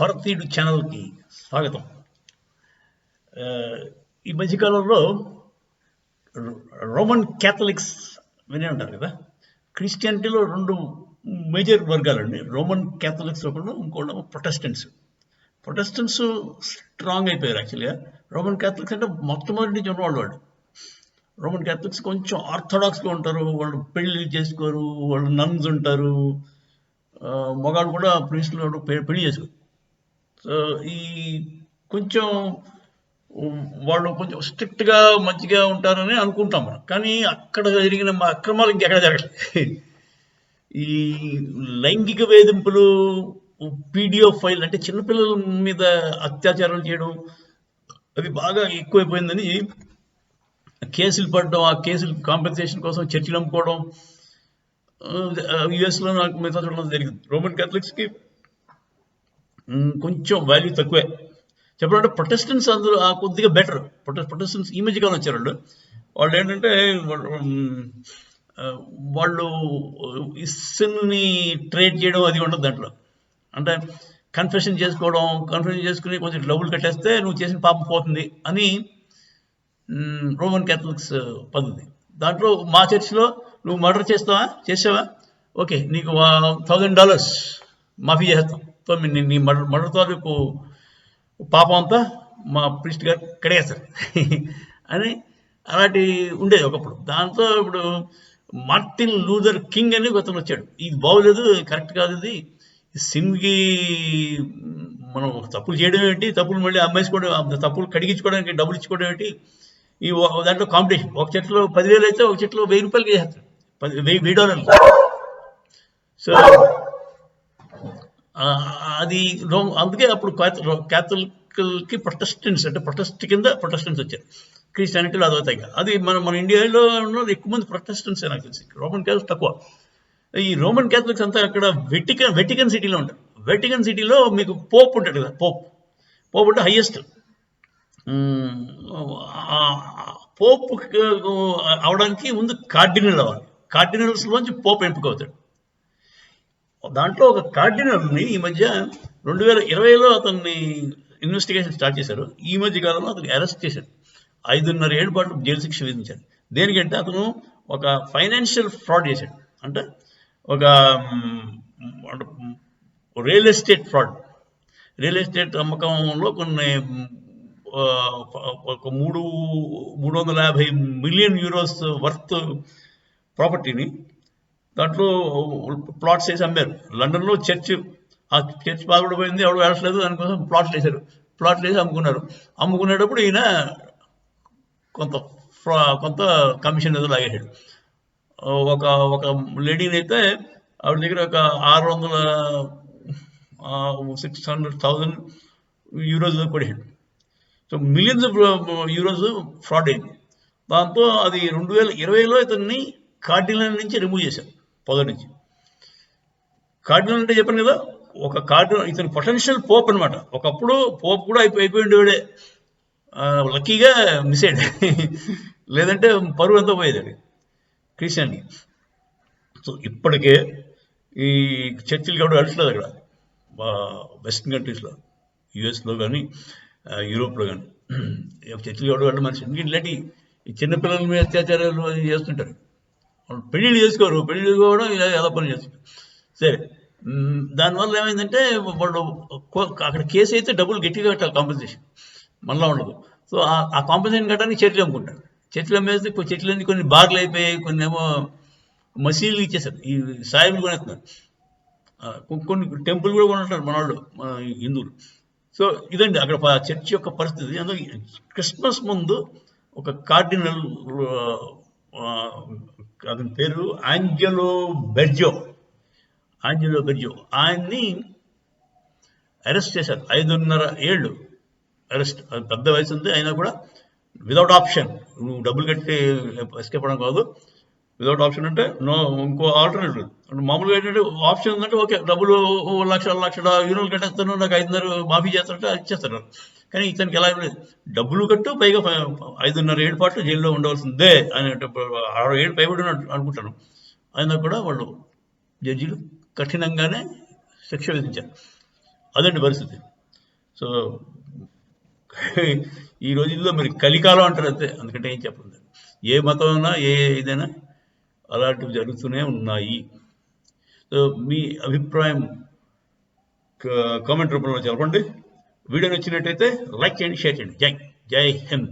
భారతీయుడు ఛానల్కి స్వాగతం. ఈ మధ్యకాలంలో రో- రోమన్ క్యాథలిక్స్ వినే ఉంటారు కదా? క్రిస్టియానిటీలో రెండు మేజర్ వర్గాలండి. రోమన్ క్యాథలిక్స్ ఒకళ్ళు ఇంకోళ్ళు ప్రొటెస్టెంట్స్. ప్రొటెస్టెంట్స్ స్ట్రాంగ్ అయిపోయారు యాక్చువల్గా. రోమన్ క్యాథలిక్స్ అంటే మొట్టమొదటి నుంచి ఉన్నవాళ్ళు వాళ్ళు రోమన్ క్యాథలిక్స్ కొంచెం ఆర్థడాక్స్గా ఉంటారు. వాళ్ళు పెళ్ళి చేసుకోరు. వాళ్ళు నన్స్ ఉంటారు. మగాళ్ళు కూడా ప్రీస్టులు పెళ్ళి చేసుకోరు. ఈ కొంచెం వాళ్ళు కొంచెం స్ట్రిక్ట్గా మంచిగా ఉంటారని అనుకుంటాం మనం. కానీ అక్కడ జరిగిన మా అక్రమాలు ఇంకెక్కడ జరగలేదు. ఈ లైంగిక వేధింపులు పీడియో ఫైల్ అంటే చిన్నపిల్లల మీద అత్యాచారం చేయడం అది బాగా ఎక్కువైపోయిందని కేసులు పడడం ఆ కేసులు కాంపెన్సేషన్ కోసం చర్చలు అమ్ముకోవడం యుఎస్లో నాకు మిగతా చూడడం జరిగింది. రోమన్ క్యాథలిక్స్కి కొంచెం వాల్యూ తక్కువే. చెప్పాలంటే ప్రొటెస్టెంట్స్ అందరూ ఆ కొద్దిగా బెటర్ ప్రొటెస్టెంట్స్ ఈ మధ్య కాలం వచ్చారు వాళ్ళు. వాళ్ళు ఏంటంటే వాళ్ళు, వాళ్ళు సిన్ని ట్రేడ్ చేయడం అది ఉండదు దాంట్లో. అంటే కన్ఫెషన్ చేసుకోవడం కన్ఫెషన్ చేసుకుని కొంచెం డబ్బులు కట్టేస్తే నువ్వు చేసిన పాపం పోతుంది అని రోమన్ క్యాథలిక్స్ పద్ధతి. దాంట్లో మా చర్చిలో నువ్వు మర్డర్ చేస్తావా? చేసావా? ఓకే నీకు థౌజండ్ డాలర్స్ మాఫీ చేస్తాం తో నీ- నీ మర్డర్ పాపం అంతా మా ప్రిస్ట్ గారు కడిగేస్తారు అని అలాంటి ఉండేది ఒకప్పుడు. దాంతో ఇప్పుడు మార్టిన్ లూథర్ కింగ్ అని అతను వచ్చాడు. ఇది బాగోలేదు కరెక్ట్ కాదు ఇది. సిమ్కి మనం తప్పులు చేయడం ఏంటి? తప్పులు మళ్ళీ అమ్మేసుకోవడం తప్పులు కడిగించుకోవడానికి డబ్బులు ఇచ్చుకోవడం ఏంటి? ఈ దాంట్లో కాంపిటీషన్. ఒక చెట్లో పదివేలు అయితే ఒక చెట్లో వెయ్యి రూపాయలకి చేస్తారు. పది వెయ్యి వెయ్యి డాలర్లు. సో అది రోమ్ అందుకే అప్పుడు క్యాథలిక్కి ప్రొటెస్టెంట్స్ అంటే ప్రొటెస్ట్ కింద ప్రొటెస్టెంట్స్ వచ్చారు. క్రిస్టియానిటీలో అదవుతాయి అది మన మన ఇండియాలో ఉన్న ఎక్కువ మంది ప్రొటెస్టెంట్స్ నాకు తెలిసి. రోమన్ క్యాథలిక్స్ తక్కువ. ఈ రోమన్ క్యాథలిక్స్ అంతా అక్కడ వెటికన్ వెటికన్ సిటీలో ఉంటారు. వెటికన్ సిటీలో మీకు పోప్ ఉంటాడు కదా పోప్. పోప్ అంటే హైయెస్ట్. పోప్ అవడానికి ముందు కార్డినల్ అవ్వాలి. కార్డినల్స్ నుంచి పోప్ ఎంపిక అవుతాడు. దాంట్లో ఒక కార్డినల్ని ఈ మధ్య రెండు వేల ఇరవైలో అతన్ని ఇన్వెస్టిగేషన్ స్టార్ట్ చేశారు. ఈ మధ్య కాలంలో అతను అరెస్ట్ చేశారు ఐదున్నర ఏళ్ళ పాటు జైలు శిక్ష విధించారు దేనికంటే అతను ఒక ఫైనాన్షియల్ ఫ్రాడ్ చేశాడు. అంటే ఒక real estate fraud. Real estate అమ్మకంలో కొన్ని ఒక మూడు మూడు వందల యాభై మిలియన్ యూరోస్ వర్త్ ప్రాపర్టీని దాంట్లో ప్లాట్స్ వేసి అమ్మారు. లండన్లో చర్చ్ ఆ చర్చ్ బాగుపడిపోయింది ఎవరు వెళ్ళట్లేదు దానికోసం ప్లాట్లు వేశారు. ప్లాట్లు వేసి అమ్ముకున్నారు. అమ్ముకునేటప్పుడు ఈయన కొంత ఫ్రా- కొంత కమిషన్ ఏదో లాగేశాడు. ఒక ఒక లేడీని అయితే ఆవిడ దగ్గర ఒక ఆరు వందల సిక్స్ హండ్రెడ్ థౌజండ్ యూరోస్ కొడిసాడు సో మిలియన్స్ యూరోస్ ఫ్రాడ్ అయింది. దాంతో అది రెండు వేల ఇరవైలో ఇతన్ని కార్డినల్ నుంచి రిమూవ్ చేశారు. పదో నుంచి. కార్డినల్ అంటే చెప్పాను కదా ఒక కార్డినల్ ఇతను పొటెన్షియల్ పోప్ అన్నమాట. ఒకప్పుడు పోప్ కూడా అయిపోయి అయిపోయి ఉండేవాడే. లక్కీగా మిస్ అయ్యాడు. లేదంటే పరువు ఎంతో పోయేది అది సో ఇప్పటికే ఈ చర్చిలు కూడా వెళ్ళట్లేదు అక్కడ. వెస్ట్రన్ కంట్రీస్లో యుఎస్లో కానీ యూరోప్లో కానీ చర్చిలు కూడా వెళ్ళడం మనిషి ఎందుకంటే ఇలాంటి ఈ చిన్నపిల్లల మీద అత్యాచారాలు చేస్తుంటారు. పెళ్ళి చేసుకోరు. పెళ్ళి చేసుకోవడం ఇలా ఎలా పని చేస్తారు? సరే. దానివల్ల ఏమైందంటే వాళ్ళు అక్కడ కేసు అయితే డబ్బులు గట్టిగా కట్టాలి కాంపెన్సేషన్ మనలో ఉండదు. సో ఆ- ఆ కాంపెన్సేషన్ కట్టడానికి చెట్లు అమ్ముకుంటారు. చెట్లు అమ్మేస్తే చెట్లు అన్ని కొన్ని బార్లు అయిపోయాయి కొన్ని ఏమో మసీదులు ఇచ్చేసారు ఈ సాయిబులు కొనేస్తున్నారు. కొన్ని టెంపుల్ కూడా కొనుంటారు మన వాళ్ళు హిందువులు. సో ఇదండి అక్కడ చర్చ్ యొక్క పరిస్థితి. అందులో క్రిస్మస్ ముందు ఒక కార్డినల్ అతని పేరు ఆంజలో బెర్జో. ఆంజలో బెర్జో. ఆయన్ని అరెస్ట్ చేశారు. ఐదున్నర ఏళ్ళు అరెస్ట్. అది పెద్ద వయసు ఉంది అయినా కూడా వితౌట్ ఆప్షన్ నువ్వు డబ్బులు కట్టి ఎస్కేప్ అవ్వడం కాదు. వితౌట్ ఆప్షన్ అంటే నో ఇంకో ఆల్టర్నేటివ్ అంటే మామూలుగా ఏంటంటే ఆప్షన్ ఉందంటే ఓకే డబ్బులు ఓ లక్ష లక్ష యూరోలు కట్టేస్తాను నాకు ఐదున్నర మాఫీ చేస్తారంటే అది ఇచ్చేస్తారు. కానీ ఇతనికి ఎలా డబ్బులు కట్టు పైగా ఐదున్నర ఏడు పాటు జైల్లో ఉండవలసిందే అని ఆరు ఏడు పైబడి ఉన్నట్టు అనుకుంటాను. అయినా కూడా వాళ్ళు జడ్జీలు కఠినంగానే శిక్ష విధించారు. అదండి పరిస్థితి. సో ఈ రోజుల్లో మరి కలికాలం అంటారు అంతే. అందుకంటే ఏం చెప్పండి ఏ మతం అయినా ఏ ఇదైనా అలాంటివి జరుగుతూనే ఉన్నాయి. సో మీ అభిప్రాయం కామెంట్ రూపంలో చెప్పండి. వీడియో నచ్చినట్టయితే లైక్ చేయండి షేర్ చేయండి. జై జై హింద్.